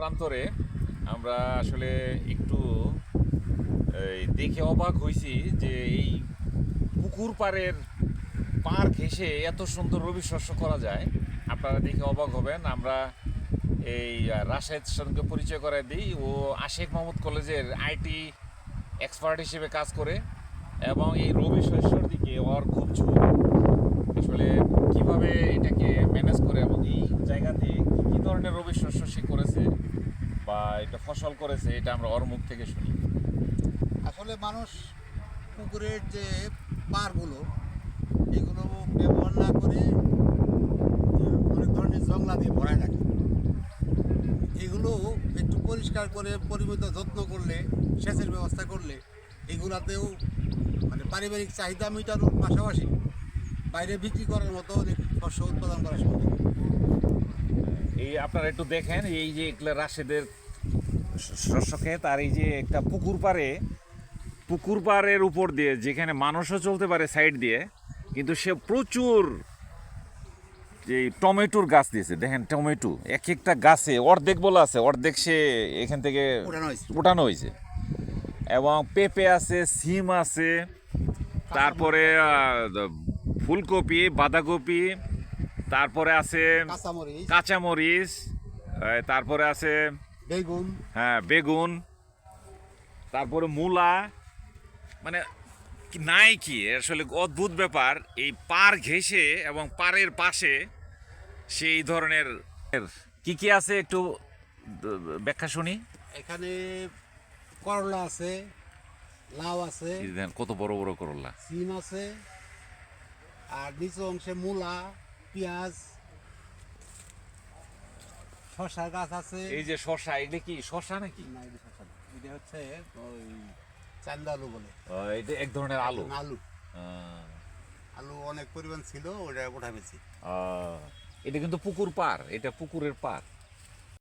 প্রান্তরে আমরা আসলে একটু দেখে অবাক হয়েছি যে এই পুকুর পাড়ের পার ঘেঁষে এত সুন্দর রবি শস্য করা যায়। আপনারা দেখে অবাক হবেন। আমরা এই রাশেদ সঙ্গে পরিচয় করে দিই। ও আশেখ মোহাম্মদ কলেজের আইটি এক্সপার্ট হিসেবে কাজ করে এবং এই রবি শস্যর দিকে ওর খুব ঝোঁক। আসলে কীভাবে এটাকে ম্যানেজ করে এবং এই জায়গাতে কি ধরনের রবি শস্য সে করেছে বা এটা ফসল করেছে এটা আমরা ওর মুখ থেকে শুনি। আসলে মানুষ পুকুরের যে পারগুলো এগুলো ব্যবহার না করে অনেক ধরনের জংলা দিয়ে ভরায় রাখে এগুলো একটু পরিষ্কার করে পরিমিত যত্ন করলে সেচের ব্যবস্থা করলে এগুলাতেও মানে পারিবারিক চাহিদা মেটানোর পাশাপাশি বাইরে বিক্রি করার মতো অনেক শস্য উৎপাদন করা সম্ভব। এই আপনারা একটু দেখেন এই যে এগুলো রাশেদের শস্য ক্ষেত আর এই যে একটা পুকুর পাড়ে পুকুর পাড়ের উপর দিয়ে যেখানে মানুষও চলতে পারে সাইড দিয়ে কিন্তু সে প্রচুর যে টমেটোর গাছ দিয়েছে। দেখেন টমেটো এক একটা গাছে অর্ধেক বলা আছে অর্ধেক সে এখান থেকে ওঠানো হয়েছে। এবং পেঁপে আছে সিম আছে তারপরে ফুলকপি বাঁধাকপি তারপরে আছে কাঁচামরিচ। তারপরে আছে বেগুন। হ্যাঁ বেগুন তারপরে মূলা মানে নাই কি? আসলে অদ্ভুত ব্যাপার এই পার ঘেঁষে এবং পাড়ের পাশে সেই ধরনের কি কি আছে একটু ব্যাখ্যা শুনি? এখানে করলা আছে লাউ আছে কত বড় বড় করলা। সিম আছে আর নিচু অংশে মূলা পেঁয়াজ শশা গাছ আছে। এই যে শশা এটা কি শশা নাকি? না, এটা না। এটা হচ্ছে ওই চান্দা আলু বলে এটা এক ধরনের আলু? আলু। আলু অনেক পরিমাণ ছিল ওটা ওঠা বেশি এটা কিন্তু পুকুর পার এটা পুকুরের পার